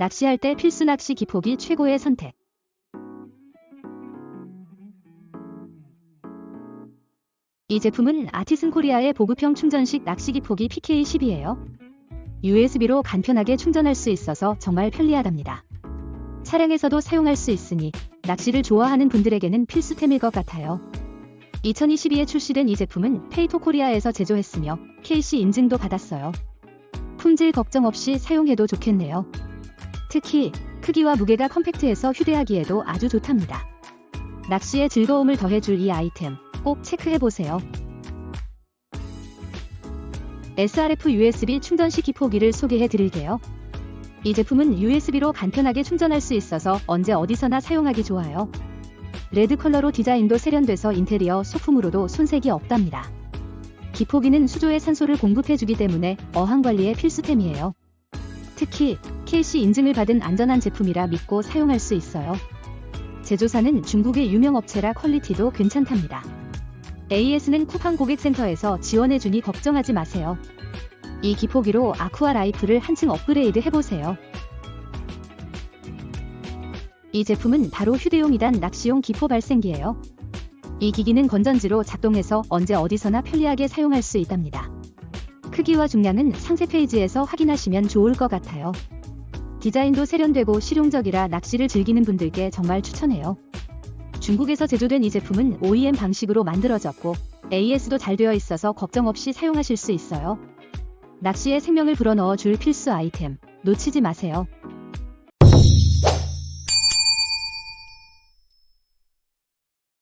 낚시할 때 필수 낚시 기폭이 최고의 선택. 이 제품은 아티슨 코리아의 보급형 충전식 낚시 기폭이 PK10이에요. USB로 간편하게 충전할 수 있어서 정말 편리하답니다. 차량에서도 사용할 수 있으니 낚시를 좋아하는 분들에게는 필수템일 것 같아요. 2022에 출시된 이 제품은 페이토 코리아에서 제조했으며 KC 인증도 받았어요. 품질 걱정 없이 사용해도 좋겠네요. 특히 크기와 무게가 컴팩트해서 휴대하기에도 아주 좋답니다. 낚시의 즐거움을 더해줄 이 아이템 꼭 체크해보세요. SRF USB 충전식 기포기를 소개해 드릴게요. 이 제품은 USB로 간편하게 충전할 수 있어서 언제 어디서나 사용하기 좋아요. 레드 컬러로 디자인도 세련돼서 인테리어 소품으로도 손색이 없답니다. 기포기는 수조에 산소를 공급해주기 때문에 어항 관리에 필수템이에요. 특히 KC 인증을 받은 안전한 제품이라 믿고 사용할 수 있어요. 제조사는 중국의 유명 업체라 퀄리티도 괜찮답니다. AS는 쿠팡 고객센터에서 지원해주니 걱정하지 마세요. 이 기포기로 아쿠아 라이프를 한층 업그레이드 해보세요. 이 제품은 바로 휴대용 2단 낚시용 기포 발생기예요. 이 기기는 건전지로 작동해서 언제 어디서나 편리하게 사용할 수 있답니다. 크기와 중량은 상세 페이지에서 확인하시면 좋을 것 같아요. 디자인도 세련되고 실용적이라 낚시를 즐기는 분들께 정말 추천해요. 중국에서 제조된 이 제품은 OEM 방식으로 만들어졌고 AS도 잘 되어 있어서 걱정 없이 사용하실 수 있어요. 낚시에 생명을 불어넣어 줄 필수 아이템 놓치지 마세요.